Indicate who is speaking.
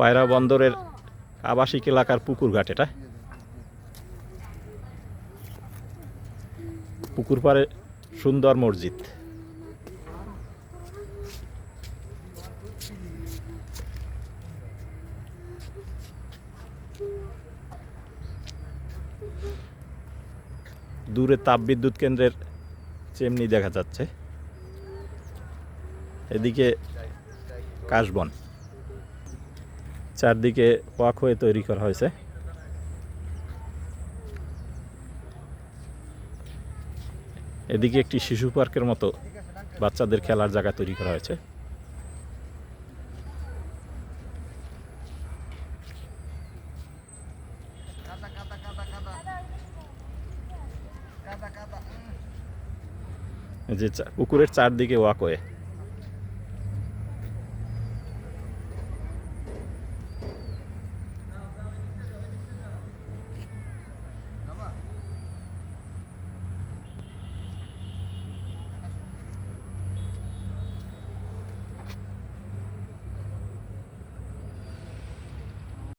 Speaker 1: পায়রা বন্দরের আবাসিক এলাকার পুকুর ঘাট এটা। পুকুর পাড়ে সুন্দর মসজিদ। দূরে তাপবিদ্যুৎ কেন্দ্রের চেমনি দেখা যাচ্ছে। এদিকে কাশবন। চারদিকে ওয়াক হয়ে তৈরি করা হয়েছে। এদিকে একটি শিশু পার্কের মতো বাচ্চাদের খেলার জায়গা তৈরি করা হয়েছে। যে পুকুরের চারদিকে ওয়াকওয়ে